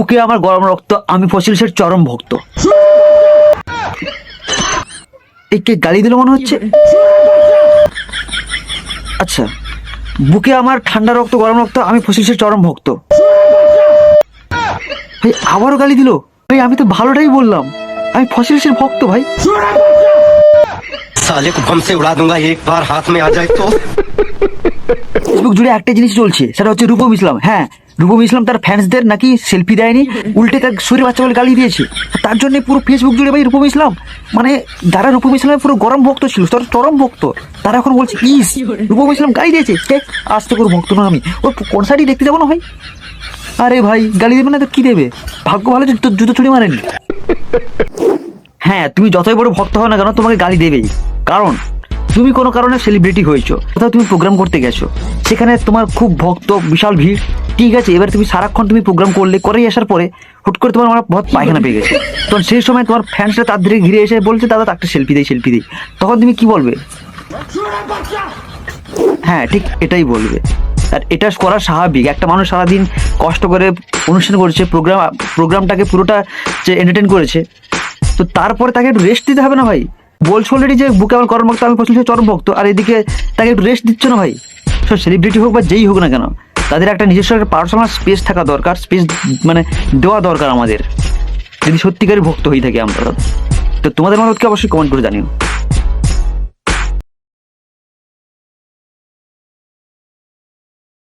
বুকে আমার গরম রক্ত আমি ফসিলসের চরম ভক্ত একে গালি দিল মনে হচ্ছে আচ্ছা বুকে আমার ঠান্ডা রক্ত গরম রক্ত আমি ফসিলসের চরম ভক্ত ভাই আবারও গালি দিল ভাই আমি তো ভালোটাই বললাম আমি ফসিলসের ভক্ত ভাই साले को बम से उड़ा दूंगा एक बार हाथ में आ जाए तो ফেসবুক জুড়ে একটা জিনিস চলছে, সেটা হচ্ছে রূপম ইসলাম। হ্যাঁ রূপম ইসলাম তার ফ্যান্সদের নাকি সেলফি দেয়নি, উল্টে তার শরীর বাচ্চা বলে গালি দিয়েছে। তার জন্য পুরো ফেসবুক জুড়ে ভাই রূপম ইসলাম। মানে যারা রূপম ইসলামের পুরো গরম ভক্ত ছিল, তার চরম ভক্ত। তারা এখন বলছে, ইস, রূপম ইসলাম গালি দিয়েছে। আজ থেকে ভক্ত না আমি। ওর কনসার্টই দেখতে যাব না ভাই? আরে ভাই, গালি দেবে না তো কি দেবে? ভাগ্য ভালো যে তোর জুতো ছুড়ে মারেনি। হ্যাঁ তুমি যতই বড় ভক্ত হও না কেন, তোমাকে গালি দেবেই। কারণ তুমি কোনো কারণে সেলিব্রিটি হয়েছো, কোথাও তুমি প্রোগ্রাম করতে গেছো, সেখানে তোমার খুব ভক্ত, বিশাল ভিড়, ঠিক আছে, এবার তুমি সারাক্ষণ তুমি প্রোগ্রাম করলে, করেই আসার পরে হুট করে তোমার আমার বহুত পায়খানা পেয়ে গেছে। তখন সেই সময় তোমার ফ্যান্সরা তার দিকে ঘিরে এসে বলছে, দাদা একটা সেলফি দেই সেলফি দেই তখন তুমি কি বলবে? হ্যাঁ ঠিক এটাই বলবে। আর এটা করা স্বাভাবিক। একটা মানুষ সারাদিন কষ্ট করে অনুষ্ঠান করেছে প্রোগ্রাম প্রোগ্রামটাকে পুরোটা যে এন্টারটেন করেছে, তো তারপরে তাকে একটু রেস্ট দিতে হবে না ভাই? বলছো অলরেডি যে বুকে আমার কর্ম ভক্ত আমি পছন্দ চরম ভক্ত আর এদিকে তাকে একটু রেস্ট দিচ্ছ না ভাই? সব সেলিব্রিটি হোক বা যেই হোক না কেন, তাদের একটা নিজস্ব একটা পার্সোনাল স্পেস থাকা দরকার স্পেস মানে দেওয়া দরকার আমাদের। যদি সত্যিকারের ভক্ত হয়ে থাকি আমরা, তো তোমাদের মতামতকে অবশ্যই কমেন্ট করে জানিও।